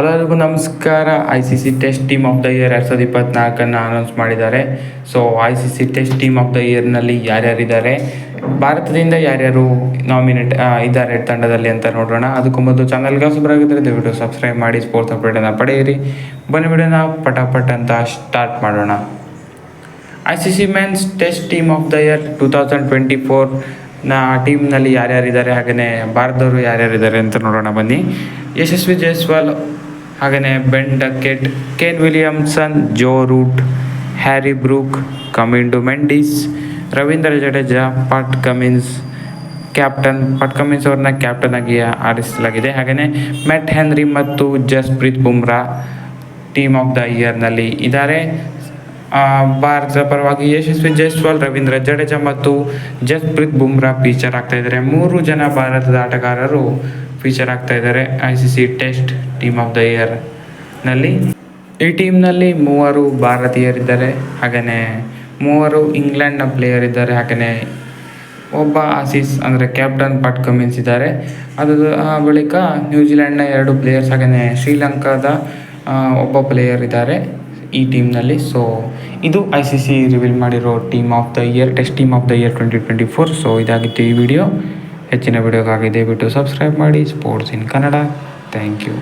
Hello ನಮಸ್ಕಾರ. I C C test team of the year ಎರಡು ಸಾವಿರದ ಇಪ್ಪತ್ತ್ನಾಲ್ಕನ್ನು ಅನೌನ್ಸ್ ಮಾಡಿದ್ದಾರೆ. So I C C test team of the ಇಯರ್ನಲ್ಲಿ ಯಾರ್ಯಾರಿದ್ದಾರೆ? ಭಾರತದಿಂದ ಯಾರ್ಯಾರು ನಾಮಿನೇಟ್ ಇದ್ದಾರೆ ತಂಡದಲ್ಲಿ ಅಂತ ನೋಡೋಣ. ಅದಕ್ಕೂ ಮೊದಲು ಚಾನಲ್ಗೆ ಹೊಸಬರಾಗಿದ್ದರೆ ದಯವಿಟ್ಟು ಸಬ್ಸ್ಕ್ರೈಬ್ ಮಾಡಿ ಸ್ಪೋರ್ಟ್ಸ್ ಅಪ್ಡೇಟನ್ನು ಪಡೆಯಿರಿ. ಬನ್ನಿ ಬಿಡೋಣ ಪಟಾಪಟ್ ಅಂತ ಸ್ಟಾರ್ಟ್ ಮಾಡೋಣ. I C C men's test team of the year two thousand twenty four ಆ ಟೀಮ್ನಲ್ಲಿ ಯಾರ್ಯಾರಿದ್ದಾರೆ? ಹಾಗೆಯೇ ಭಾರತದವರು ಯಾರ್ಯಾರಿದ್ದಾರೆ ಅಂತ ನೋಡೋಣ ಬನ್ನಿ. ಯಶಸ್ವಿ ಜೈಸ್ವಾಲ್ ಹಾಗೆಯೇ Ben Duckett Kane Williamson, Joe Root, Harry Brook, Kamindu Mendis, Ravindra Jadeja, Pat Cummins, captain, Pat Cummins ಅವ್ರನ್ನ ಕ್ಯಾಪ್ಟನ್ ಆಗಿ ಆರಿಸಲಾಗಿದೆ. ಹಾಗೆಯೇ ಮ್ಯಾಟ್ ಹೆನ್ರಿ ಮತ್ತು Jasprit Bumrah team of the ಇಯರ್ನಲ್ಲಿ ಇದ್ದಾರೆ. ಭಾರತದ ಪರವಾಗಿ ಯಶಸ್ವಿ ಜೈಸ್ವಾಲ್, ರವೀಂದ್ರ ಜಡೇಜಾ ಮತ್ತು ಜಸ್ಪ್ರೀತ್ ಬುಮ್ರಾ ಫೀಚರ್ ಆಗ್ತಾ ಇದ್ದಾರೆ. ಮೂರು ಜನ ಭಾರತದ ಆಟಗಾರರು ಫೀಚರ್ ಆಗ್ತಾ ಇದ್ದಾರೆ. I C C test team of the ಇಯರ್ನಲ್ಲಿ ಈ ಟೀಮ್ನಲ್ಲಿ ಮೂವರು ಭಾರತೀಯರಿದ್ದಾರೆ ಹಾಗೆಯೇ ಮೂವರು ಇಂಗ್ಲೆಂಡ್ನ ಪ್ಲೇಯರ್ ಇದ್ದಾರೆ ಹಾಗೆಯೇ ಒಬ್ಬ ಆಸೀಸ್ ಅಂದರೆ ಕ್ಯಾಪ್ಟನ್ ಪಾಟ್ ಕಮಿನ್ಸ್ ಇದ್ದಾರೆ. ಅದು ಬಳಿಕ ನ್ಯೂಜಿಲೆಂಡ್ನ ಎರಡು ಪ್ಲೇಯರ್ಸ್ ಹಾಗೆಯೇ ಶ್ರೀಲಂಕಾದ ಒಬ್ಬ ಪ್ಲೇಯರ್ ಇದ್ದಾರೆ ಈ ಟೀಮ್ನಲ್ಲಿ ಸೊ ಇದು ಐ ಸಿ ಸಿ ರಿವೀಲ್ ಮಾಡಿರೋ team of the year test team of the year twenty twenty four so ಇದಾಗಿತ್ತು ಈ ವಿಡಿಯೋ ಹೆಚ್ಚಿನ ವಿಡಿಯೋಗಾಗಿ ದಯವಿಟ್ಟು ಸಬ್ಸ್ಕ್ರೈಬ್ ಮಾಡಿ. Sports in Kannada thank you